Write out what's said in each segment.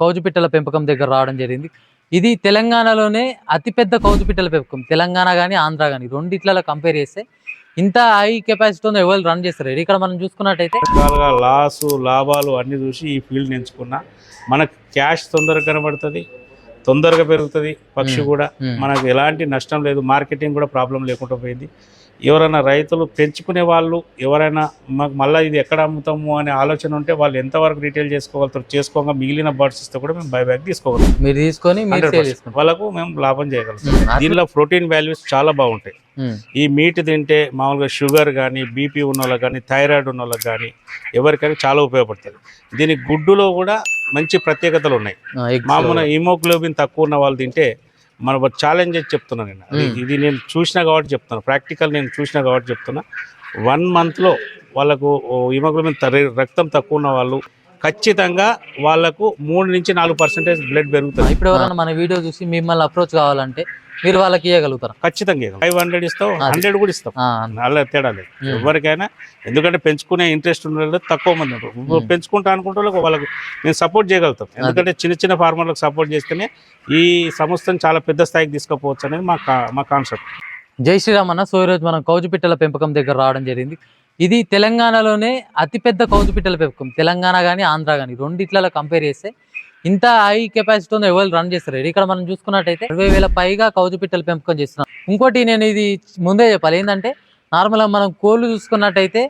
కౌజు పిట్టల పెంపకం దగ్గర రావడం జరిగింది. ఇది తెలంగాణలోనే అతిపెద్ద కౌజు పిట్టల పెంపకం. తెలంగాణ కానీ ఆంధ్ర కానీ రెండిట్లలో కంపేర్ చేస్తే ఇంత హై కెపాసిటీతో ఎవరు రన్ చేస్తారు? ఇక్కడ మనం చూసుకున్నట్టయితే రకాలుగా లాసు లాభాలు అన్ని చూసి ఈ ఫీల్డ్ ఎంచుకున్నా మనకు క్యాష్ తొందరగా కనబడుతుంది తొందరగా పెరుగుతుంది పక్షి కూడా. మనకు ఎలాంటి నష్టం లేదు మార్కెటింగ్ కూడా ప్రాబ్లం లేకుండా పోయింది. ఎవరైనా రైతులు పెంచుకునే వాళ్ళు ఎవరైనా మాకు మళ్ళీ ఇది ఎక్కడ అమ్ముతాము అనే ఆలోచన ఉంటే వాళ్ళు ఎంతవరకు రీటైల్ చేసుకోగలుగుతారు చేసుకోగా మిగిలిన బర్డ్స్ ఇస్తే కూడా మేము బైబ్యాక్ తీసుకోగలుగుతాం మీరు తీసుకొని మీరు 100%. సేల్ చేసుకుంటారు వాళ్ళకు మేము లాభం చేయగలుగుతాం దీనిలో ప్రోటీన్ వాల్యూస్ చాలా బాగుంటాయి. ఈ మీట్ తింటే మామూలుగా షుగర్ కానీ బీపీ ఉన్న వాళ్ళకి కానీ థైరాయిడ్ ఉన్న వాళ్ళకి కానీ ఎవరికైనా చాలా ఉపయోగపడుతుంది దీని గుడ్డులో కూడా మంచి ప్రత్యేకతలు ఉన్నాయి. మామూలుగా హిమోగ్లోబిన్ తక్కువ ఉన్న వాళ్ళు తింటే మన ఛాలెంజ్ చెప్తున్నాను నేను. ఇది నేను చూసిన కాబట్టి చెప్తున్నా. ప్రాక్టికల్ నేను చూసిన కాబట్టి చెప్తున్నా. వన్ మంత్లో వాళ్ళకు హిమోగ్లోబిన్ రక్తం తక్కువ ఉన్న వాళ్ళు ఖచ్చితంగా వాళ్ళకు మూడు నుంచి నాలుగు పర్సెంటేజ్ బ్లడ్ పెరుగుతుంది. ఇప్పుడు ఎవరైనా మన వీడియో చూసి మిమ్మల్ని అప్రోచ్ కావాలంటే మీరు వాళ్ళకి ఇవ్వగలుగుతారు ఖచ్చితంగా ఫైవ్ హండ్రెడ్ ఇస్తాం. హండ్రెడ్ కూడా ఇస్తాం. అలా తేడా లేదు. ఎవరికైనా ఎందుకంటే పెంచుకునే ఇంట్రెస్ట్ వాళ్ళు తక్కువ మంది ఉంటారు. పెంచుకుంటా అనుకుంటే వాళ్ళకు వాళ్ళకు మేము సపోర్ట్ చేయగలుగుతాం. ఎందుకంటే చిన్న చిన్న ఫార్మర్లకు సపోర్ట్ చేస్తేనే ఈ సంస్థను చాలా పెద్ద స్థాయికి తీసుకుపోవచ్చు అనేది మా మా కాన్సెప్ట్ జై శ్రీరామ్ అన్న సో ఈరోజు మనం కౌజు పిట్టల పెంపకం దగ్గర రావడం జరిగింది. ఇది తెలంగాణలోనే అతిపెద్ద కౌజు పిట్టల పెంపకం. తెలంగాణ కానీ ఆంధ్ర కానీ రెండిట్లలో కంపేర్ చేస్తే ఇంత హై కెపాసిటీతో ఎవరు రన్ చేస్తారు ఇక్కడ మనం చూసుకున్నట్టయితే ఇరవై వేల పైగా కౌజు పిట్టల పెంపకం చేస్తున్నాం. ఇంకోటి నేను ఇది ముందే చెప్పాలి. ఏంటంటే నార్మల్గా మనం కోళ్ళు చూసుకున్నట్టయితే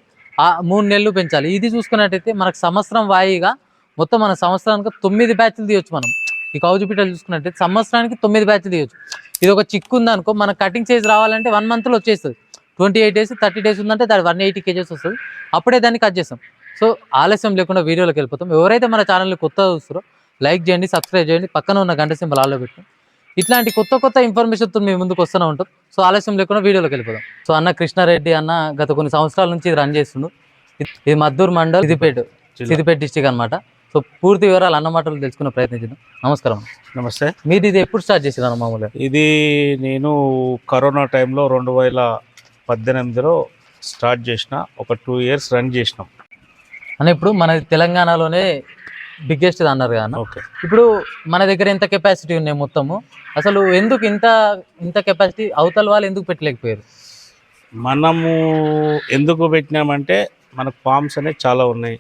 ఆ మూడు నెలలు పెంచాలి. ఇది చూసుకున్నట్టయితే మనకు సంవత్సరం వాయిగా మొత్తం మన సంవత్సరానికి తొమ్మిది బ్యాచ్లు తీయొచ్చు మనం. ఈ కౌజు పిట్టలు చూసుకున్నట్టయితే సంవత్సరానికి తొమ్మిది బ్యాచ్లు తీయొచ్చు. ఇది ఒక చిక్కు ఉందనుకో మన కటింగ్ సైజ్ రావాలంటే వన్ మంత్లో వచ్చేస్తుంది. Twenty eight days thirty days ఉందంటే దాని వన్ ఎయిటీ కేజెస్ వస్తుంది. అప్పుడే దాన్ని కట్ చేస్తాం. సో ఆలస్యం లేకుండా వీడియోలోకి వెళ్ళిపోతాం. ఎవరైతే మన ఛానల్ని కొత్తగా చూస్తారో లైక్ చేయండి సబ్స్క్రైబ్ చేయండి. పక్కన ఉన్న గంట సింబల్ ఆల్లో పెట్టి ఇట్లాంటి కొత్త కొత్త ఇన్ఫర్మేషన్తో మేము ముందుకు వస్తూనే ఉంటాం. సో ఆలస్యం లేకుండా వీడియోలోకి వెళ్ళిపోదాం. సో అన్న కృష్ణారెడ్డి అన్న గత కొన్ని సంవత్సరాల నుంచి ఇది రన్ చేస్తుండు. ఇది- ఇది మద్దూరు మండల్ సిద్దిపేట సిద్దిపేట డిస్టిక్ అన్నమాట. సో పూర్తి వివరాలు అన్న మాటలు తెలుసుకునే ప్రయత్నం చేద్దాం. నమస్కారం నమస్తే. మీరు ఇది ఎప్పుడు స్టార్ట్ చేసారు అన్న మామూలుగా? ఇది నేను కరోనా టైంలో రెండు వేల పద్దెనిమిదిలో స్టార్ట్ చేసిన ఒక టూ ఇయర్స్ రన్ చేసినాం. అని ఇప్పుడు మన తెలంగాణలోనే బిగ్గెస్ట్ అన్నారు అన్న. ఓకే. ఇప్పుడు మన దగ్గర ఎంత కెపాసిటీ ఉన్నాయి మొత్తము. అసలు ఎందుకు ఇంత ఇంత కెపాసిటీ అవతల వాళ్ళు ఎందుకు పెట్టలేకపోయారు? మనము ఎందుకు పెట్టినామంటే మనకు ఫామ్స్ అనేవి చాలా ఉన్నాయి.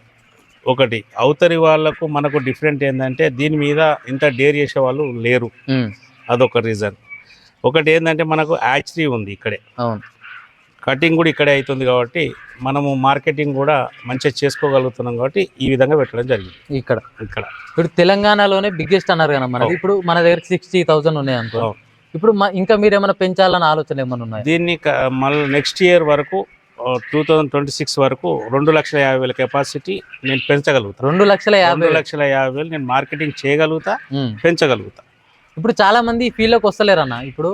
ఒకటి అవతరి వాళ్ళకు మనకు డిఫరెంట్ ఏంటంటే దీని మీద ఇంత డేర్ చేసే వాళ్ళు లేరు. అదొక రీజన్ ఒకటి ఏంటంటే మనకు యాక్చరీ ఉంది ఇక్కడే. అవును. కటింగ్ కూడా ఇక్కడే అవుతుంది కాబట్టి మనము మార్కెటింగ్ కూడా మంచిగా చేసుకోగలుగుతున్నాం కాబట్టి ఈ విధంగా పెట్టడం జరిగింది. ఇక్కడ. ఇక్కడ. ఇప్పుడు తెలంగాణలోనే బిగ్గెస్ట్ అన్నారు కదా మనది అవును. ఇప్పుడు మన దగ్గర సిక్స్టీ థౌసండ్ ఉన్నాయి అనుకో. ఇప్పుడు ఇంకా మీరు ఏమైనా పెంచాలన్న ఆలోచన ఏమైనా ఉన్నాయి? దీన్ని మళ్ళీ నెక్స్ట్ ఇయర్ వరకు టూ థౌజండ్ ట్వంటీ సిక్స్ వరకు రెండు లక్షల యాభై వేల కెపాసిటీ నేను పెంచగలుగుతాను రెండు లక్షల యాభై రెండు లక్షల యాభై వేలు నేను మార్కెటింగ్ చేయగలుగుతా. పెంచగలుగుతా. ఇప్పుడు చాలా మంది ఈ ఫీల్డ్లోకి వస్తలేరు అన్న ఇప్పుడు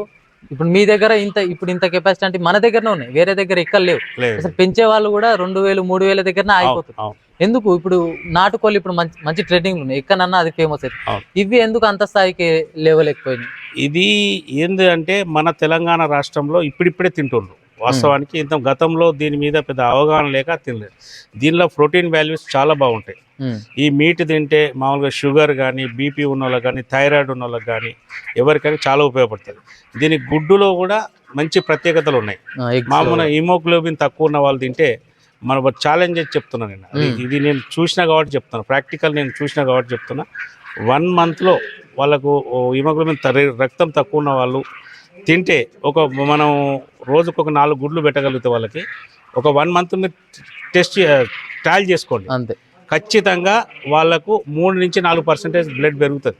ఇప్పుడు మీ దగ్గర ఇంత ఇప్పుడు ఇంత కెపాసిటీ అంటే మన దగ్గరనే ఉన్నాయి వేరే దగ్గర ఎక్కడ లేవు. అసలు పెంచే వాళ్ళు కూడా రెండు వేలు మూడు వేల అవును. ఎందుకు? ఇప్పుడు నాటుకోళ్ళు ఇప్పుడు మంచి మంచి ట్రెండింగ్ ఉన్నాయి. ఎక్కడన్నా అది ఫేమస్ అయితే. అవును. ఇవి ఎందుకు అంత స్థాయికి లేవలేకపోయింది ఇది ఏంది అంటే మన తెలంగాణ రాష్ట్రంలో ఇప్పుడిప్పుడే తింటుండ్రు. వాస్తవానికి ఇంత గతంలో దీని మీద పెద్ద అవగాహన లేక తినలేదు. దీనిలో ప్రోటీన్ వాల్యూస్ చాలా బాగుంటాయి. ఈ మీట్ తింటే మామూలుగా షుగర్ కానీ బీపీ ఉన్న వాళ్ళకి కానీ థైరాయిడ్ ఉన్న వాళ్ళకి కానీ ఎవరికైనా చాలా ఉపయోగపడుతుంది. దీని గుడ్డులో కూడా మంచి ప్రత్యేకతలు ఉన్నాయి. మామూలుగా హిమోగ్లోబిన్ తక్కువ ఉన్న వాళ్ళు తింటే మన ఛాలెంజ్ చెప్తున్నాను నేను. ఇది నేను చూసిన కాబట్టి చెప్తున్నా. ప్రాక్టికల్ నేను చూసిన కాబట్టి చెప్తున్నా. వన్ మంత్లో వాళ్ళకు హిమోగ్లోబిన్ రక్తం తక్కువ ఉన్న వాళ్ళు తింటే ఒక మనం రోజుకు ఒక నాలుగు గుడ్లు పెట్టగలిగితే వాళ్ళకి ఒక వన్ మంత్ మీరు టెస్ట్ ట్రయల్ చేసుకోండి. అంతే. ఖచ్చితంగా వాళ్ళకు మూడు నుంచి నాలుగు పర్సెంటేజ్ బ్లడ్ పెరుగుతుంది.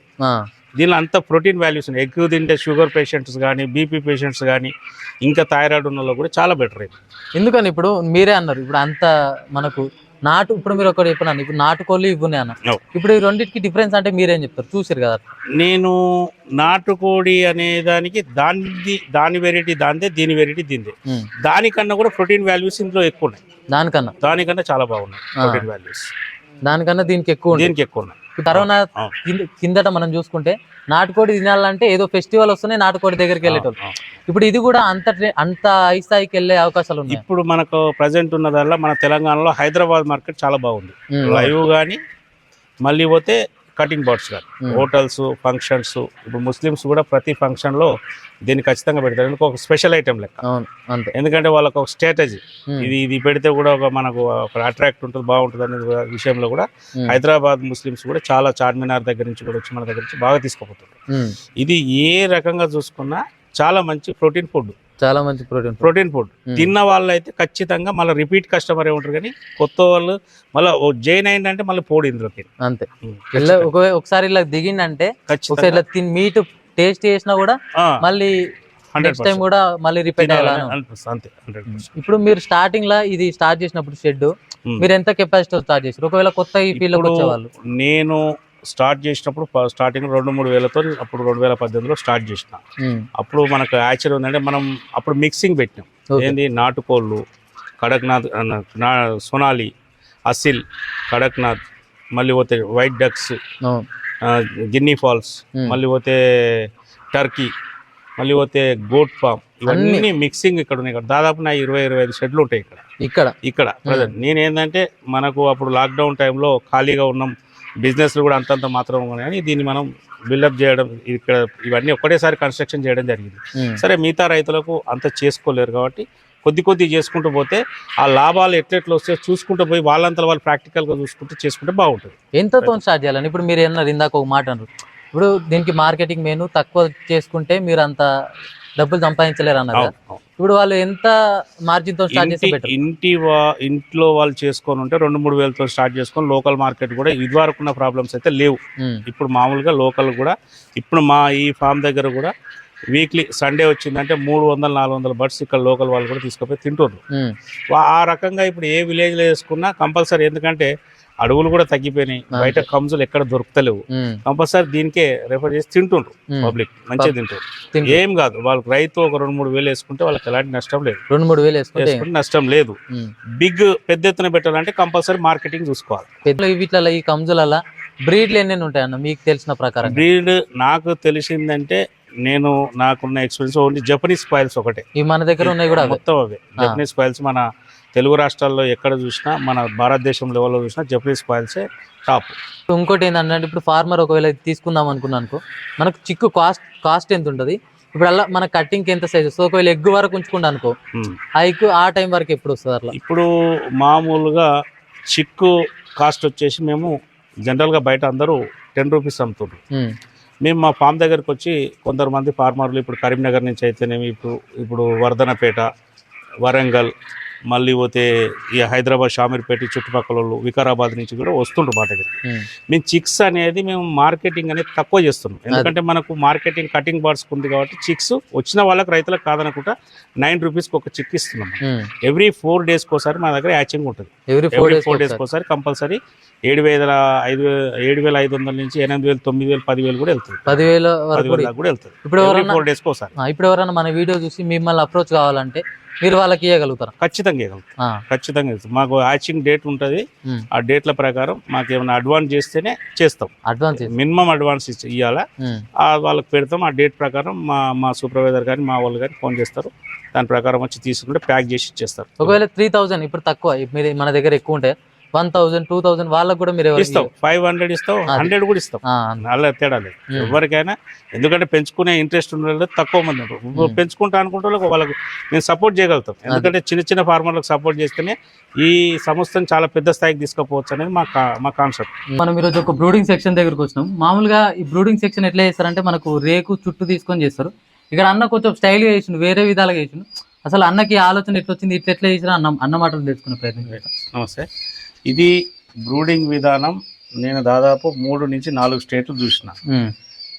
దీనిలో అంత ప్రోటీన్ వాల్యూస్ ఉన్నాయి. ఎక్కువ తింటే షుగర్ పేషెంట్స్ కానీ బీపీ పేషెంట్స్ కానీ ఇంకా థైరాయిడ్ ఉన్న కూడా చాలా బెటర్ ఇది ఎందుకని ఇప్పుడు మీరే అన్నారు ఇప్పుడు అంత మనకు నాటు ఇప్పుడు మీరు ఒకటి చెప్పినాను ఇప్పుడు నాటుకోళ్ళు ఇవి ఉన్నాయి అన్న. ఇప్పుడు ఈ రెండింటికి డిఫరెన్స్ అంటే మీరేం చెప్తారు? చూసారు కదా నేను నాటుకోడి అనే దానికి దాని దాని వెరైటీ దాందే దీని వెరైటీ దీందే. దానికన్నా కూడా ప్రోటీన్ వాల్యూస్ ఇందులో ఎక్కువ ఉన్నాయి. దానికన్నా. దానికన్నా చాలా బాగున్నాయి. ప్రోటీన్ వాల్యూస్ దానికన్నా దీనికి ఎక్కువ దీనికి ఎక్కువ ఉన్నాయి కరోనా కిందట మనం చూసుకుంటే నాటుకోడి తినాలంటే ఏదో ఫెస్టివల్ వస్తేనే నాటుకోడి దగ్గరికి వెళ్ళేటోళ్ళు. ఇప్పుడు ఇది కూడా అంత అంత హై స్థాయికి వెళ్ళే అవకాశాలు ఉన్నాయి. ఇప్పుడు మనకు ప్రజెంట్ ఉన్నదల్లా మన తెలంగాణలో హైదరాబాద్ మార్కెట్ చాలా బాగుంది. లైవ్ కానీ మళ్ళీ పోతే కటింగ్ బర్డ్స్ కానీ. హోటల్స్ ఫంక్షన్స్ ఇప్పుడు ముస్లిమ్స్ కూడా ప్రతి ఫంక్షన్లో దీన్ని ఖచ్చితంగా పెడతారు. ఎందుకు? ఒక స్పెషల్ ఐటెం లెక్క. అంతే. ఎందుకంటే వాళ్ళకి ఒక స్ట్రాటజీ. ఇది ఇది పెడితే కూడా ఒక మనకు ఒక అట్రాక్ట్ ఉంటుంది బాగుంటుంది అనే విషయంలో కూడా హైదరాబాద్ ముస్లిమ్స్ కూడా చాలా చార్మినార్ దగ్గర నుంచి కూడా వచ్చి మన దగ్గర నుంచి బాగా తీసుకుపోతున్నారు. ఇది ఏ రకంగా చూసుకున్నా చాలా మంచి ప్రోటీన్ ఫుడ్. చాలా మంచి ప్రోటీన్ ప్రోటీన్ ఫుడ్. తిన్న వాళ్ళు అయితే ఖచ్చితంగా మళ్ళీ రిపీట్ కస్టమర్ ఉంటారు కానీ కొత్త వాళ్ళు మళ్ళీ జైన్ అయిందంటే మళ్ళీ పోడు ఇందులోకి అంతే. ఇలా ఒకసారి ఇలా దిగిందంటే ఒకసారి ఇలా తిని మీట్ టేస్ట్ చేసినా కూడా మళ్ళీ నెక్స్ట్ టైం కూడా మళ్ళీ రిపీట్ ఇప్పుడు మీరు స్టార్టింగ్ లా ఇది స్టార్ట్ చేసినప్పుడు షెడ్ మీరు ఎంత కెపాసిటీ స్టార్ట్ చేసారు ఒకవేళ కొత్త ఈ ఫీల్డ్ వచ్చేవాళ్ళు. నేను స్టార్ట్ చేసినప్పుడు స్టార్టింగ్ రెండు మూడు వేలతో అప్పుడు రెండు వేల పద్దెనిమిదిలో స్టార్ట్ చేసిన. అప్పుడు మనకు ఆశ్చర్యం ఉందంటే మనం అప్పుడు మిక్సింగ్ పెట్టినాం. ఏంది? నాటుకోళ్ళు కడక్నాథ్ సొనాలి అసిల్ కడక్నాథ్ మళ్ళీ పోతే వైట్ డక్స్. గిన్నీ ఫాల్స్ మళ్ళీ పోతే టర్కీ మళ్ళీ పోతే గోట్ ఫామ్ ఇవన్నీ మిక్సింగ్ ఇక్కడ ఉన్నాయి ఇక్కడ. దాదాపు నా ఇరవై ఇరవై ఐదు షెడ్లు ఉంటాయి ఇక్కడ. ఇక్కడ. ఇక్కడ ప్రజెంట్ నేనేంటంటే మనకు అప్పుడు లాక్డౌన్ టైంలో ఖాళీగా ఉన్నాం. బిజినెస్లు కూడా అంతంత మాత్రం కానీ దీన్ని మనం బిల్డప్ చేయడం ఇక్కడ ఇవన్నీ ఒక్కటేసారి కన్స్ట్రక్షన్ చేయడం జరిగింది. ఉమ్, సరే మిగతా రైతులకు అంత చేసుకోలేరు కాబట్టి కొద్ది కొద్ది చేసుకుంటూ పోతే ఆ లాభాలు ఎట్లెట్లు వస్తే చూసుకుంటూ పోయి వాళ్ళంతా వాళ్ళు ప్రాక్టికల్గా చూసుకుంటూ చేసుకుంటే బాగుంటుంది. ఎంతతో స్టార్ట్ చేయాలని? ఇప్పుడు మీరు అన్నారు ఇందాక ఒక మాట అన్నారు. ఇప్పుడు దీనికి మార్కెటింగ్ మెను తక్కువ చేసుకుంటే మీరు అంత డబ్బులు సంపాదించలేరు అన్నారు. ఇప్పుడు వాళ్ళు ఎంత మార్జిన్తో స్టార్ట్ చేస్తే ఇంటి ఇంట్లో వాళ్ళు చేసుకొని ఉంటే రెండు మూడు వేలతో స్టార్ట్ చేసుకొని లోకల్ మార్కెట్ కూడా ఇదివరకు ఉన్న ప్రాబ్లమ్స్ అయితే లేవు. ఇప్పుడు మామూలుగా లోకల్ కూడా ఇప్పుడు మా ఈ ఫామ్ దగ్గర కూడా వీక్లీ సండే వచ్చిందంటే మూడు వందల నాలుగు వందల బర్డ్స్ ఇక్కడ లోకల్ వాళ్ళు కూడా తీసుకుపోయి తింటున్నారు ఆ రకంగా ఇప్పుడు ఏ విలేజ్లో వేసుకున్నా కంపల్సరీ ఎందుకంటే అడవులు కూడా తగ్గిపోయినాయి. బయట కంజులు ఎక్కడ దొరుకుతలేవు. కంపల్సరీ దీనికే రెఫర్ చేసి తింటుండ్రు పబ్లిక్. మంచిగా తింటారు ఏం కాదు. వాళ్ళకి రైతు ఒక రెండు మూడు వేలు వేసుకుంటే వాళ్ళకి ఎలాంటి నష్టం లేదు. రెండు మూడు వేలు వేసుకుంటే నష్టం లేదు. బిగ్ పెద్ద ఎత్తున పెట్టాలంటే కంపల్సరీ మార్కెటింగ్ చూసుకోవాలి. వీటిలో ఈ కంజులలో బ్రీడ్లు ఎన్ని ఉంటాయి అన్న మీకు తెలిసిన ప్రకారం బ్రీడ్ నాకు తెలిసిందంటే నేను నాకున్న ఎక్స్పీరియన్స్ ఓన్లీ జపనీస్ ఫైల్స్ ఒకటే. ఈ మన దగ్గర ఉన్నాయి కూడా. మొత్తం అవే. జపనీస్ ఫైల్స్ మన తెలుగు రాష్ట్రాల్లో ఎక్కడ చూసినా మన భారతదేశం లెవెల్లో చూసినా జపనీస్ ఫైల్సే టాప్. ఇంకోటి ఏంటంటే ఇప్పుడు ఫార్మర్ ఒకవేళ తీసుకుందాం అనుకున్నాను అనుకో మనకు చిక్కు కాస్ట్ కాస్ట్ ఎంత ఉంటుంది? ఇప్పుడు అలా మన కట్టింగ్ ఎంత సైజ్ వస్తుంది? ఒకవేళ ఎగ్ వరకు ఉంచుకుంటా అనుకో ఆ ఆ టైం వరకు ఎప్పుడు వస్తుంది అట్లా? ఇప్పుడు మామూలుగా చిక్కు కాస్ట్ వచ్చేసి మేము జనరల్గా బయట అందరూ టెన్ రూపీస్ అమ్ముతుండ్రు. మేము మా ఫామ్ దగ్గరికి వచ్చి కొందరు మంది ఫార్మర్లు ఇప్పుడు కరీంనగర్ నుంచి అయితేనేమి ఇప్పుడు ఇప్పుడు వర్ధనపేట వరంగల్ మళ్ళీ పోతే ఈ హైదరాబాద్ షామీర్పేట చుట్టుపక్కల వాళ్ళు వికారాబాద్ నుంచి కూడా వస్తుండ్రు మా దగ్గరికి. ఉమ్, మేము చిక్స్ అనేది మేము మార్కెటింగ్ అనేది తక్కువ చేస్తున్నాం. ఎందుకంటే మనకు మార్కెటింగ్ కటింగ్ బార్డ్స్ ఉంది కాబట్టి చిక్స్ వచ్చిన వాళ్ళకి రైతులకు కాదనుకుంటా నైన్ రూపీస్కి ఒక చిక్ ఇస్తున్నాం. ఎవ్రీ ఫోర్ డేస్కి ఒకసారి మా దగ్గర యాచింగ్ ఉంటుంది. ఎవ్రీ ఫోర్ డేస్కి ఒకసారి. కంపల్సరీ ఏడు వేల ఐదు ఏడు వేల ఐదు వందల నుంచి ఎనిమిది వేలు తొమ్మిది వేలు పదివేలు కూడా వెళ్తుంది. పదివేల వరకు కూడా- వెళ్తుంది. ఇప్పుడు ఎవ్రీ ఎవరన్నా ఫోర్ డేస్కి ఒకసారి. ఇప్పుడు ఎవరైనా మన వీడియో చూసి మిమ్మల్ని అప్రోచ్ కావాలంటే మీరు వాళ్ళకి ఇవ్వగలుగుతారా ఖచ్చితంగా ఇవ్వగలుగుతాం ఆ, ఖచ్చితంగా ఇస్తాం. మాకు హ్యాచింగ్ డేట్ ఉంటుంది. ఆ డేట్ల ప్రకారం మాకు ఏమైనా అడ్వాన్స్ చేస్తేనే చేస్తాం. అడ్వాన్స్ మినిమం అడ్వాన్స్ ఇచ్చి ఇవ్వాలా వాళ్ళకి పెడతాం. ఆ డేట్ ప్రకారం మా మా సూపర్వైజర్ కానీ మా వాళ్ళు కానీ ఫోన్ చేస్తారు. దాని ప్రకారం వచ్చి తీసుకుంటే ప్యాక్ చేసి ఇచ్చేస్తారు. ఒకవేళ త్రీ థౌజండ్ ఇప్పుడు తక్కువ మన దగ్గర ఎక్కువ ఉంటాయి వన్ థౌసండ్ టూ థౌసండ్ వాళ్ళకి కూడా మీరు ఇస్తాం. ఫైవ్ హండ్రెడ్ ఇస్తాం. హండ్రెడ్ కూడా ఇస్తాం. అలా తేడా లేదు. ఎవరికైనా ఎందుకంటే పెంచుకునే ఇంట్రెస్ట్ వాళ్ళు తక్కువ మంది ఉంటారు. పెంచుకుంటా అనుకుంటే వాళ్ళకి మేము సపోర్ట్ చేయగలుగుతాం. ఎందుకంటే చిన్న చిన్న ఫార్మర్లకు సపోర్ట్ చేస్తేనే ఈ సంస్థను చాలా పెద్ద స్థాయికి తీసుకుపోవచ్చు అనేది మా మా కాన్సెప్ట్ మనం ఈరోజు ఒక బ్రూడింగ్ సెక్షన్ దగ్గరకు వచ్చినాం. మామూలుగా ఈ బ్రూడింగ్ సెక్షన్ ఎట్లా చేస్తారంటే మనకు రేకు చుట్టూ తీసుకొని చేస్తారు. ఇక్కడ అన్న కొంచెం స్టైల్గా చేసిండు వేరే విధాలుగా చేసిండు. అసలు అన్నకి ఆలోచన ఎట్లా వచ్చింది ఇట్లా ఎట్లా చేసినా అన్న అన్న మాటలు తెలుసుకునే ప్రయత్నం చేస్తాం నమస్తే. ఇది బ్రూడింగ్ విధానం నేను దాదాపు మూడు నుంచి నాలుగు స్టేట్లు చూసిన.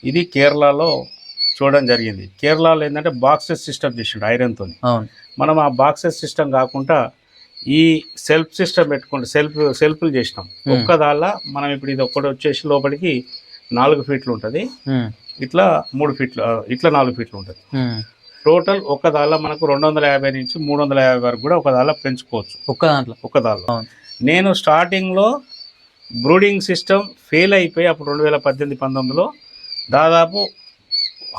ఇది కేరళలో చూడడం జరిగింది. కేరళలో ఏంటంటే బాక్సెస్ సిస్టమ్ చేసిండు ఐరన్తో మనం ఆ బాక్సెస్ సిస్టమ్ కాకుండా ఈ సెల్ఫ్ సిస్టమ్ పెట్టుకుంటే సెల్ఫ్ సెల్ఫ్లు చేసినాం. ఒక్క దానిలో మనం ఇప్పుడు ఇది ఒక్కటి వచ్చేసి లోపలికి నాలుగు ఫీట్లు ఉంటుంది. ఇట్లా మూడు ఫీట్లు ఇట్లా నాలుగు ఫీట్లు ఉంటుంది. టోటల్ ఒక దానిలో మనకు రెండు వందల యాభై నుంచి మూడు వందల యాభై వరకు కూడా ఒక దానిలో పెంచుకోవచ్చు. ఒక్క దాంట్లో ఒక దానిలో. నేను స్టార్టింగ్లో బ్రూడింగ్ సిస్టమ్ ఫెయిల్ అయిపోయి అప్పుడు రెండు వేల పద్దెనిమిది పంతొమ్మిదిలో దాదాపు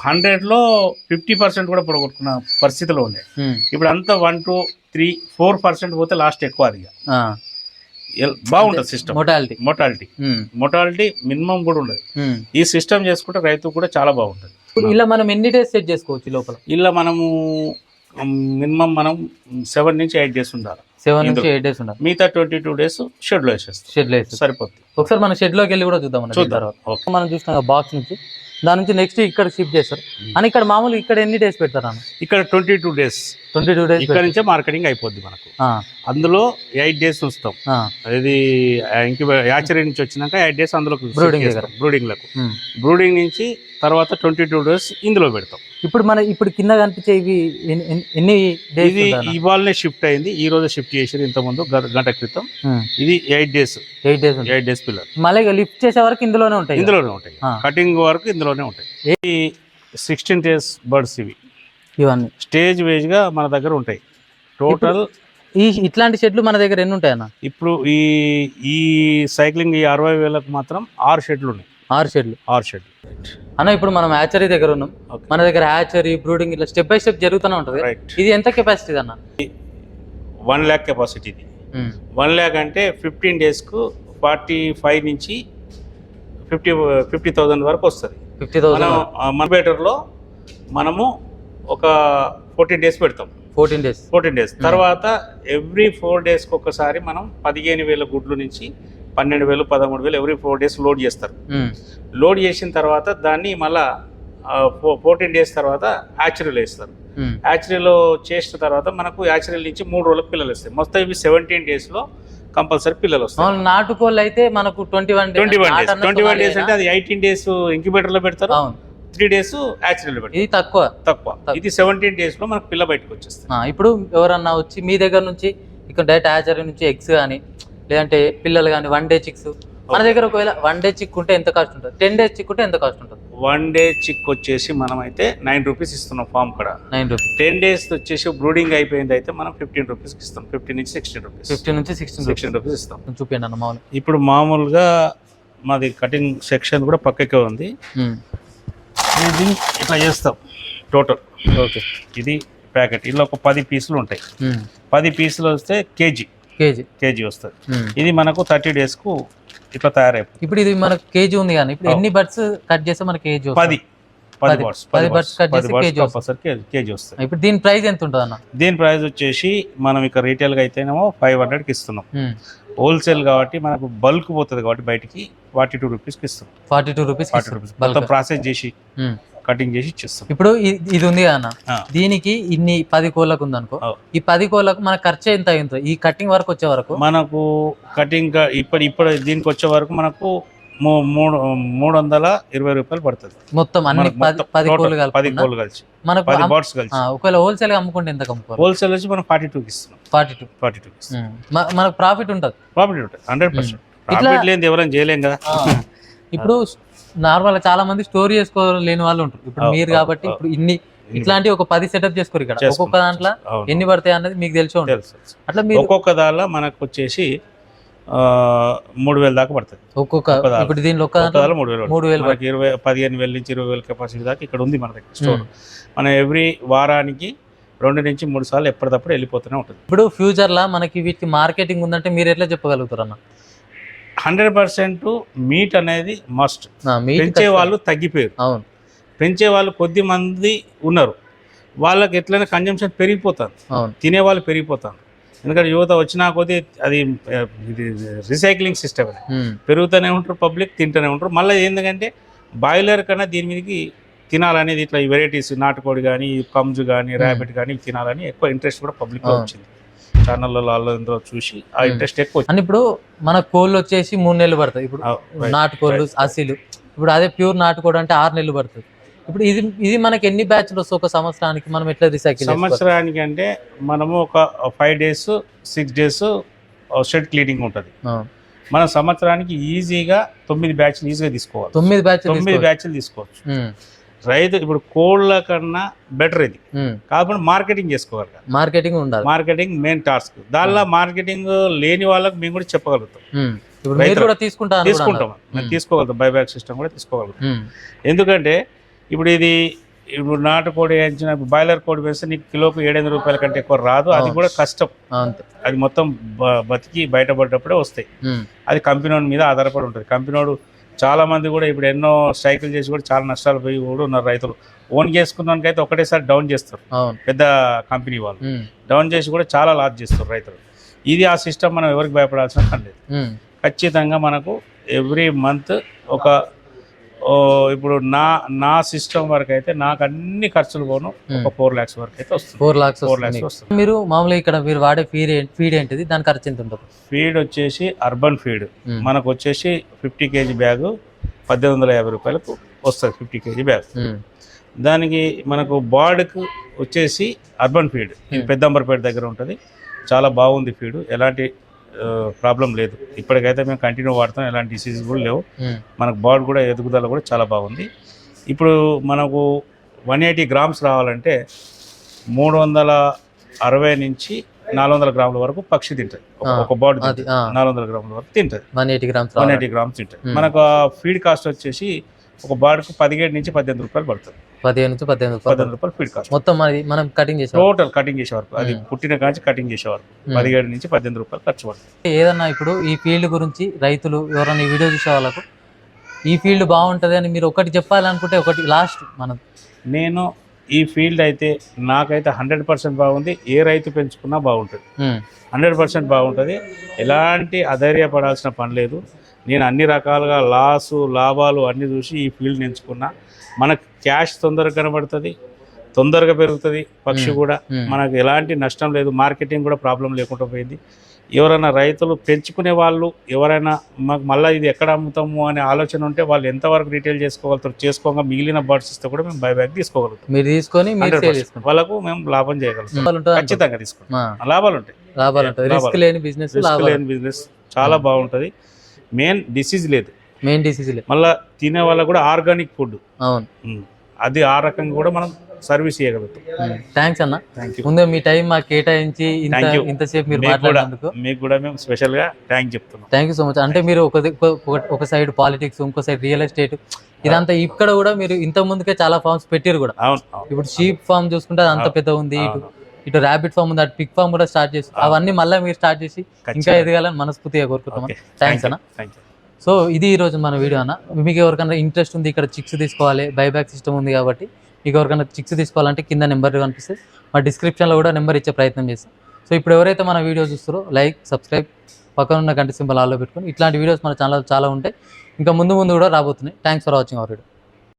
హండ్రెడ్లో ఫిఫ్టీ పర్సెంట్ కూడా పొడగొట్టుకున్న పరిస్థితిలో ఉండే. ఇప్పుడు అంతా one two three four percent పోతే లాస్ట్ ఎక్కువ అది బాగుంటుంది system. Mortality mortality mortality minimum కూడా ఉండదు. ఈ సిస్టమ్ చేసుకుంటే రైతు కూడా చాలా బాగుంటుంది. ఇలా మనం ఎన్ని డేస్ సెట్ చేసుకోవచ్చు లోపల? ఇలా మనము మినిమం మనం సెవెన్ నుంచి ఎయిట్ డేస్ ఉండాలి. సెవెన్ నుంచి. ఎయిట్ డేస్ ఉండాలి. మిగతా ట్వంటీ టూ డేస్ షెడ్లో వేసేస్తాం. షెడ్ వేసి సరిపోతుంది. ఒకసారి మనం షెడ్లోకి వెళ్ళి కూడా చూద్దాం తర్వాత. మనం చూసిన బాక్స్ నుంచి దాని నుంచి నెక్స్ట్ ఇక్కడ షిఫ్ట్ చేస్తారు. అని ఇక్కడ మామూలు ఇక్కడ ఎన్ని డేస్ పెడతారు అన్న? ఇక్కడ twenty two days. Twenty two days ఇక్కడ నుంచే మార్కెటింగ్ అయిపోద్ది మనకు. అందులో ఎయిట్ డేస్ ఉంచుతాం ఇది ఇంక యాచరీ నుంచి వచ్చినాక ఎయిట్ డేస్ అందులో. బ్రూడింగ్లకు. బ్రూడింగ్ నుంచి తర్వాత ట్వంటీ టూ డేస్ ఇందులో పెడతాం. ఇప్పుడు మన ఇప్పుడు కింద కనిపించే ఇవి ఎన్ని- ఇది ఇవాళనే షిఫ్ట్ అయింది. ఈ రోజు షిఫ్ట్ చేసారు ఇంత ముందు గంట క్రితం. ఇది eight days. Eight days eight days పిల్లలు. మళ్ళీ లిఫ్ట్ చేసే వరకు ఇందులోనే ఉంటాయి? ఇందులోనే ఉంటాయి. కటింగ్ వరకు ఇందులోనే ఉంటాయి. సిక్స్టీన్ డేస్ బర్డ్స్ ఇవి. ఇవన్నీ. స్టేజ్ వేజ్గా మన దగ్గర ఉంటాయి. టోటల్ ఈ ఇట్లాంటి షెడ్లు మన దగ్గర ఎన్ని ఉంటాయి అన్న ఇప్పుడు ఈ ఈ సైక్లింగ్ ఈ అరవై వేలకు మాత్రం ఆరు షెడ్లు ఉన్నాయి. ఆరు షెడ్లు. ఆరు షెడ్లు. అన్న ఇప్పుడు మనం హ్యాచరీ దగ్గర ఉన్నాం. మన దగ్గర హ్యాచరీ బ్రూడింగ్ ఇట్లా స్టెప్ బై స్టెప్ జరుగుతూనే ఉంటుంది. ఇది ఎంత కెపాసిటీ అన్న? వన్ ల్యాక్ కెపాసిటీ ఇది. వన్ ల్యాక్ అంటే ఫిఫ్టీన్ డేస్కు ఫార్టీ ఫైవ్ నుంచి ఫిఫ్టీ ఫిఫ్టీ థౌజండ్ వరకు వస్తుంది. Fifty thousand. ఆ, మన బేటర్లో మనము ఒక ఫోర్టీన్ డేస్ పెడతాం. ఫోర్టీన్ డేస్ ఫోర్టీన్ డేస్ తర్వాత ఎవ్రీ ఫోర్ డేస్కి ఒకసారి మనం పదిహేను వేల గుడ్లు నుంచి పన్నెండు వేలు పదమూడు వేలు ఎవ్రీ ఫోర్ డేస్ లోడ్ చేస్తారు. లోడ్ చేసిన తర్వాత దాన్ని మళ్ళా ఫోర్టీన్ డేస్ తర్వాత యాచరీలో వేస్తారు. యాచరీలో చేసిన తర్వాత మనకు యాచరీ నుంచి మూడు రోజులకు పిల్లలు వస్తాయి. మొత్తం ఇవి సెవెంటీన్ డేస్లో కంపల్సరీ పిల్లలు వస్తాయి. మామూలు నాటుకోళ్ళు అయితే మనకు twenty one twenty one days twenty one days అంటే అది ఎయిటీన్ డేస్ ఇంక్యుబేటర్లో పెడతారు. అవును. త్రీ డేస్ పెడతారు ఇది తక్కువ. తక్కువ. ఇది సెవెంటీన్ డేస్లో మనకు పిల్ల బయటకు వచ్చేస్తుంది. ఇప్పుడు ఎవరన్నా వచ్చి మీ దగ్గర నుంచి ఇక్కడ డైరెక్ట్ హ్యాచరీ నుంచి ఎగ్స్ కానీ లేదంటే పిల్లలు కానీ వన్ డే చిక్స్. మన దగ్గర ఒకవేళ వన్ డే చిక్ ఉంటే ఎంత కాస్ట్ ఉంటుంది? టెన్ డేస్ చిక్ ఉంటే ఎంత కాస్ట్ ఉంటుంది? వన్ డే చిక్ వచ్చేసి మనం అయితే నైన్ రూపీస్ ఇస్తున్నాం ఫామ్ కూడా. Nine rupees. టెన్ డేస్ వచ్చేసి బ్రూడింగ్ అయిపోయింది అయితే మనం ఫిఫ్టీన్ రూపీస్కి ఇస్తాం. ఫిఫ్టీన్ నుంచి సిక్స్టీన్ రూపీస్. ఫిఫ్టీన్ నుంచి సిక్స్టీన్ సిక్స్టీన్ రూపీస్ ఇస్తాం. రూపీస్ చూపించండి అన్న మామూలు. ఇప్పుడు మామూలుగా మాది కటింగ్ సెక్షన్ కూడా పక్కకే ఉంది. ఇది ఇట్లా చేస్తాం టోటల్ ఓకే ఇది ప్యాకెట్ ఇలా ఒక పది పీసులు ఉంటాయి. పది పీసులు వస్తే కేజీ. కేజీ. కేజీ వస్తుంది. ఇది మనకు థర్టీ డేస్కు ఇట్లా తయారైపోతుంది. ఇప్పుడు ఇది మనకు కేజీ ఉంది కానీ ఇప్పుడు ఎన్ని బర్డ్స్ కట్ చేస్తే మనకి కేజీ పది. పది పది- చేసి బాట్స్ కేజీ వస్తాయి ఇప్పుడు దీని ప్రైస్ ఎంత ఉంటుంది అన్న దీని ప్రైస్ వచ్చేసి మనం ఇక్కడ రీటైల్గా అయితేనేమో ఫైవ్ హండ్రెడ్కి ఇస్తున్నాం. హోల్సేల్ కాబట్టి మనకు బల్క్ పోతుంది కాబట్టి బయటికి. ఫార్టీ టూ రూపీస్కి ఇస్తున్నాం forty two rupees forty rupees. మొత్తం ప్రాసెస్ చేసి కటింగ్ చేసి ఇచ్చేస్తాం. ఇప్పుడు ఇది ఉంది అన్న. దీనికి ఇన్ని పది కోళ్ళకు ఉంది అనుకో. ఈ పది కోళ్ళకు మన ఖర్చు ఎంత అయిందో? ఈ కటింగ్ వరకు వచ్చే వరకు? మనకు కటింగ్ ఇప్పుడు ఇప్పుడు దీనికి వచ్చే వరకు మనకు మూడు మూడు వందల ఇరవై రూపాయలు పడుతుంది. మొత్తం అన్ని పది పది కోళ్ళు పది కలుపుకున్నా కోళ్ళు కలిసి. మనకు పది బాట్స్ కలిసి. ఒకవేళ హోల్సేల్గా అమ్ముకుంటే ఎంత అమ్ముకోవాలి హోల్సేల్ వచ్చి మనం ఫార్టీ టూకి ఇస్తున్నాం. Forty two. ఫార్టీ టూకి ఇస్తున్నాం. మనకు ప్రాఫిట్ ఉంటుంది. ప్రాఫిట్ ఉంటుంది. హండ్రెడ్ పర్సెంట్ ప్రాఫిట్ లేని ఎవరైనా చేయలేం కదా. ఇప్పుడు నార్మల్ చాలా మంది స్టోర్ చేసుకోలేని వాళ్ళు ఉంటారు. ఇప్పుడు మీరు కాబట్టి. ఇప్పుడు ఇన్ని ఇట్లాంటి ఒక పది సెటప్ చేసుకోరు ఇక్కడ. ఒక్కొక్క దాంట్లో. ఎన్ని పడతాయి అన్నది మీకు తెలిసి ఉంటుంది. అట్లా మీరు ఒక్కొక్క దానిలో మనకు వచ్చేసి ఆ, మూడు వేల దాకా పడుతుంది ఒక్కొక్క ఒక్క దాంట్లో. ఇప్పుడు దీనిలో ఒక్క దాంట్లో మూడు వేలు మూడు వేలు మనకి ఇరవై పదిహేను వేల నుంచి ఇరవై వేల కెపాసిటీ దాకా ఇక్కడ ఉంది మన దగ్గర స్టోర్ మనం ఎవ్రీ వారానికి రెండు నుంచి మూడు సార్లు ఎప్పటికప్పుడు వెళ్ళిపోతూనే ఉంటుంది. ఇప్పుడు ఫ్యూచర్ లా మనకి వీటికి మార్కెటింగ్ ఉందంటే మీరు ఎట్లా చెప్పగలుగుతారు అన్న? హండ్రెడ్ పర్సెంట్ మీట్ అనేది మస్ట్. పెంచే. వాళ్ళు తగ్గిపోయారు. అవును. పెంచే వాళ్ళు కొద్ది మంది ఉన్నారు. వాళ్ళకి ఎట్లయినా కన్జంప్షన్ పెరిగిపోతుంది తినేవాళ్ళు పెరిగిపోతారు. ఎందుకంటే యువత వచ్చినా కొద్దీ అది ఇది రిసైక్లింగ్ సిస్టమ్ అది పెరుగుతూనే ఉంటారు పబ్లిక్ తింటూనే ఉంటారు. మళ్ళీ ఏంటంటే బాయిలర్ కన్నా దీని మీదకి తినాలనేది ఇట్లా ఈ వెరైటీస్ నాటుకోడి కానీ కమ్జు కానీ ర్యాబిట్ కానీ తినాలని ఎక్కువ ఇంట్రెస్ట్ కూడా పబ్లిక్లో అవును. వచ్చింది. ఇందులో చూసి ఆ Hmm. ఇంట్రెస్ట్ ఎక్కువ వచ్చింది అని ఇప్పుడు మన కోళ్ళు వచ్చేసి మూడు నెలలు పడతాయి. ఇప్పుడు నాటుకోళ్ళు right. అసలు. ఇప్పుడు అదే ప్యూర్ నాటుకోడు అంటే ఆరు నెలలు పడుతుంది. ఇప్పుడు ఇది ఇది మనకి ఎన్ని బ్యాచ్లు వస్తాయి ఒక సంవత్సరానికి? మనం ఎట్లా రీసైకిల్ సంవత్సరానికి అంటే మనము ఒక five days six days shed cleaning ఉంటుంది. మన సంవత్సరానికి ఈజీగా తొమ్మిది బ్యాచ్లు ఈజీగా తీసుకోవాలి. తొమ్మిది బ్యాచ్లు తొమ్మిది బ్యాచ్లు తీసుకోవచ్చు. రైతు ఇప్పుడు కోళ్ళ కన్నా బెటర్ ఇది. కాబట్టి మార్కెటింగ్ చేసుకోగలగాలి మార్కెటింగ్ ఉండాలి. మార్కెటింగ్ మెయిన్ టాస్క్ దానిలో మార్కెటింగ్ లేని వాళ్ళకి మేము కూడా చెప్పగలుగుతాం. తీసుకుంటా. తీసుకోగలుగుతాం. బైబ్యాక్ సిస్టమ్ కూడా తీసుకోగలుగుతాం. ఎందుకంటే ఇప్పుడు ఇది ఇప్పుడు నాటుకోడి వేయించిన బాయిలర్ కోడి వేస్తే నీకు కిలోకు ఏడెనిమిది రూపాయల కంటే ఎక్కువ రాదు. అది కూడా కష్టం. అది మొత్తం బతికి బయటపడ్డప్పుడే వస్తాయి. అది కంపెనీ మీద ఆధారపడి ఉంటుంది. కంపెనీడు చాలా మంది కూడా ఇప్పుడు ఎన్నో స్ట్రైకులు చేసి కూడా చాలా నష్టాలు పోయి కూడా ఉన్నారు రైతులు. ఓన్ చేసుకున్నానికైతే ఒకటేసారి డౌన్ చేస్తారు. పెద్ద కంపెనీ వాళ్ళు. డౌన్ చేసి కూడా చాలా లాస్ చేస్తారు రైతులు. ఇది ఆ సిస్టమ్ మనం ఎవరికి భయపడాల్సిన పని లేదు. ఖచ్చితంగా మనకు ఎవ్రీ మంత్ ఒక ఇప్పుడు నా నా సిస్టమ్ వరకు అయితే నాకు అన్ని ఖర్చులు పోను. ఒక ఫోర్ ల్యాక్స్ వరకు అయితే వస్తుంది ఫోర్ లాక్స్ ఫోర్ ల్యాక్స్ వస్తుంది. మీరు మామూలుగా ఇక్కడ మీరు వాడే ఫీడ్ ఫీడ్ ఏంటిది? దాని ఖర్చు ఎంత ఉంటుంది? ఫీడ్ వచ్చేసి అర్బన్ ఫీడ్ మనకు వచ్చేసి ఫిఫ్టీ కేజీ బ్యాగ్ పద్దెనిమిది వందల యాభై రూపాయలకు వస్తుంది ఫిఫ్టీ కేజీ బ్యాగ్ దానికి మనకు బార్డ్కు వచ్చేసి అర్బన్ ఫీడ్. పెద్దంబరపేట దగ్గర ఉంటుంది. చాలా బాగుంది ఫీడ్ ఎలాంటి ప్రాబ్లం లేదు. ఇప్పటికైతే మేము కంటిన్యూ వాడుతాం. ఎలాంటి డిసీజెస్ కూడా లేవు. ఉమ్, మనకు బార్డ్ కూడా ఎదుగుదల కూడా చాలా బాగుంది. ఇప్పుడు మనకు వన్ ఎయిటీ గ్రామ్స్ రావాలంటే మూడు వందల అరవై నుంచి నాలుగు వందల గ్రాముల వరకు పక్షి తింటుంది. ఒక- బాడీ నాలుగు వందల గ్రాముల వరకు తింటుంది. One eighty grams one eighty grams తింటుంది. Hmm. మనకు ఆ ఫీడ్ కాస్ట్ వచ్చేసి ఒక బార్డ్కు పదిహేడు నుంచి పద్దెనిమిది రూపాయలు పడుతుంది. పదిహేను నుంచి పద్దెనిమిది పద్దెనిమిది రూపాయలు ఫీడ్ కాస్ట్ మొత్తం అది మనం కటింగ్ చేసాం టోటల్ కటింగ్ చేసే వరకు. అది. పుట్టిన కాంచి కటింగ్ చేసే వరకు. పదిహేడు నుంచి పద్దెనిమిది రూపాయలు ఖర్చు పడుతుంది. ఏదన్నా ఇప్పుడు ఈ ఫీల్డ్ గురించి రైతులు ఎవరైనా ఈ వీడియో చూసే వాళ్ళకు ఈ ఫీల్డ్ బాగుంటది అని మీరు ఒకటి చెప్పాలనుకుంటే ఒకటి లాస్ట్ మనం నేను ఈ ఫీల్డ్ అయితే నాకైతే హండ్రెడ్ పర్సెంట్ బాగుంది. ఏ రైతు పెంచుకున్నా బాగుంటుంది. హండ్రెడ్ పర్సెంట్ బాగుంటుంది. ఎలాంటి అధైర్యపడాల్సిన పని లేదు. నేను అన్ని రకాలుగా లాసు లాభాలు అన్ని చూసి ఈ ఫీల్డ్ ఎంచుకున్నా. మనకు క్యాష్ తొందరగా కనబడుతుంది తొందరగా పెరుగుతుంది పక్షి. కూడా. మనకు ఎలాంటి నష్టం లేదు మార్కెటింగ్ కూడా ప్రాబ్లం లేకుండా పోయింది. ఎవరైనా రైతులు పెంచుకునే వాళ్ళు ఎవరైనా మాకు మళ్ళీ ఇది ఎక్కడ అమ్ముతాము అనే ఆలోచన ఉంటే వాళ్ళు ఎంతవరకు రీటైల్ చేసుకోగలుగుతారు చేసుకోగా మిగిలిన బర్డ్స్ ఇస్తే కూడా మేము బైబ్యాక్ తీసుకోగలుగుతాం. మీరు తీసుకొని మీరు 100%. సేల్ చేసుకుంటారు. వాళ్ళకు మేము లాభం చేయగలుగుతాం. ఖచ్చితంగా తీసుకుంటాం లాభాలు ఉంటాయి. లాభాలు ఉంటాయి. రిస్క్ లాభాలు. లేని బిజినెస్ రిస్క్ లాభాలు లేని బిజినెస్ చాలా బాగుంటుంది. మెయిన్ డిసీజ్ లేదు. మెయిన్ డిసీజ్ లే. మళ్ళీ తినే వాళ్ళకు కూడా ఆర్గానిక్ ఫుడ్. అవును. అది ఆ రకంగా కూడా మనం సర్వీస్ చేయగలుగుతాం. థ్యాంక్స్ అన్న. ముందే మీ టైం మాకు కేటాయించి. ఇంతసేపు మీరు మాట్లాడినందుకు. మీకు కూడా మేము స్పెషల్గా థ్యాంక్ చెప్తున్నాం. థ్యాంక్ యూ సో మచ్ అంటే మీరు ఒక సైడ్ పాలిటిక్స్ ఇంకో సైడ్ రియల్ ఎస్టేట్ ఇదంతా ఇక్కడ కూడా మీరు ఇంత ముందుకే చాలా ఫార్మ్స్ పెట్టారు కూడా. ఇప్పుడు షీప్ ఫార్మ్ చూసుకుంటే అది అంత పెద్ద ఉంది ఇటు. ఇటు ర్యాబిట్ ఫార్మ్ ఉంది అటు పిక్ ఫార్మ్ కూడా స్టార్ట్ చేసి అవును. అవన్నీ మళ్ళీ మీరు స్టార్ట్ చేసి ఇంకా. ఎదగాలని మనస్ఫూర్తిగా కోరుకుంటున్నాం థ్యాంక్స్ అన్న. థ్యాంక్ యూ సో ఇది ఈరోజు మన వీడియో అన్న. మీకు ఎవరికైనా ఇంట్రెస్ట్ ఉంది ఇక్కడ చిక్స్ తీసుకోవాలి బైబ్యాక్ సిస్టమ్ ఉంది కాబట్టి మీకు ఎవరికైనా చిక్స్ తీసుకోవాలంటే కింద నెంబర్ కనిపిస్తుంది మా డిస్క్రిప్షన్లో కూడా నెంబర్ ఇచ్చే ప్రయత్నం చేస్తాం. సో ఇప్పుడు ఎవరైతే మన వీడియో చూస్తారో లైక్ సబ్స్క్రైబ్ పక్కన ఉన్న గంట సింబల్ ఆల్లో పెట్టుకొని ఇట్లాంటి వీడియోస్ మన ఛానల్ చాలా ఉంటాయి. ఇంకా ముందు ముందు కూడా రాబోతున్నాయి. Thanks for watching our video